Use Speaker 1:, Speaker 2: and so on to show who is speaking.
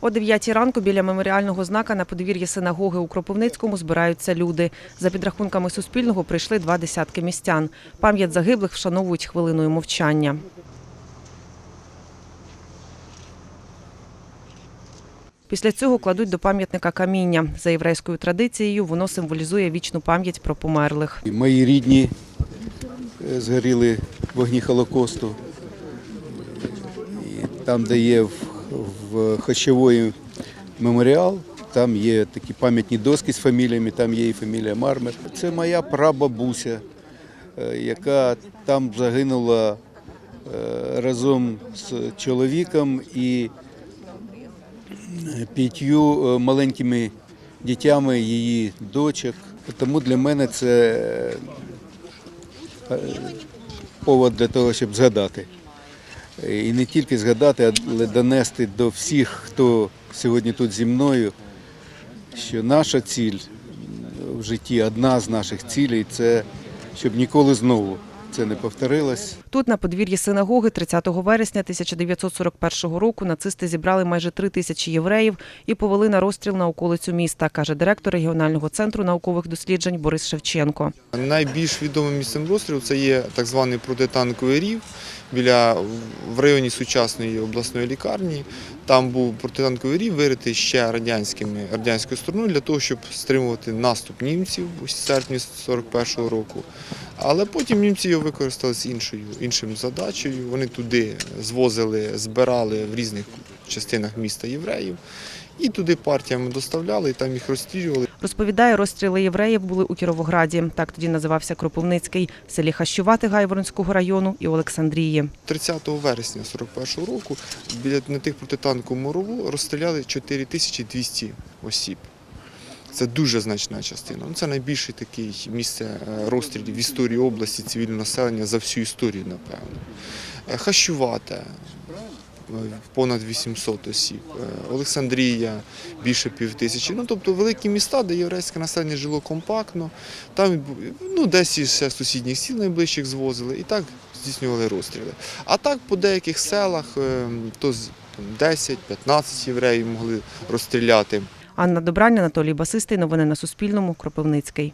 Speaker 1: О 9 ранку біля меморіального знака на подвір'ї синагоги у Кропивницькому збираються люди. За підрахунками Суспільного прийшли два десятки містян. Пам'ять загиблих вшановують хвилиною мовчання. Після цього кладуть до пам'ятника каміння. За єврейською традицією воно символізує вічну пам'ять про померлих.
Speaker 2: Мої рідні е, згоріли вогні Холокосту. І там, де є в, в Хащової меморіал, там є такі пам'ятні доски з фаміліями, там є і фамілія Мармер. Це моя прабабуся, е, яка там загинула е, разом з чоловіком і е, п'ятью маленькими дітями її дочок. Тому для мене це повод для того, щоб згадати. І не тільки згадати, але донести до всіх, хто сьогодні тут зі мною, що наша ціль в житті, одна з наших цілей це щоб ніколи знову це не повторилось.
Speaker 1: Тут, на подвір'ї синагоги, 30 вересня 1941 року нацисти зібрали майже три тисячі євреїв і повели на розстріл на околицю міста, каже директор регіонального центру наукових досліджень Борис Шевченко.
Speaker 3: Найбільш відомим місцем розстрілу це є так званий протитанковий рів біля в районі сучасної обласної лікарні. Там був протитанковий рів виритий ще радянськими радянською стороною для того, щоб стримувати наступ німців у серпні 41-го року. Але потім німці його використали з іншою іншим задачею. Вони туди звозили, збирали в різних частинах міста євреїв. І туди партіями доставляли, і там їх розстрілювали.
Speaker 1: Розповідає, розстріли євреїв були у Кіровограді. Так тоді називався Кропивницький, селі Хащувати Гайворонського району і Олександрії.
Speaker 3: 30 вересня 41 року біля на тих протитанковому морову розстріляли 4200 осіб. Це дуже значна частина. Ну, Це найбільше таке місце е, розстрілів в історії області цивільного населення за всю історію, напевно. Е, Хащувате е, понад 800 осіб, Олександрія більше пів тисячі. Ну, тобто великі міста, де єврейське населення жило компактно, там ну, десь із сусідніх сіл найближчих звозили і так здійснювали розстріли. А так по деяких селах е, то 10-15 євреїв могли розстріляти.
Speaker 1: Анна Добрань, Анатолій Басистий. Новини на Суспільному. Кропивницький.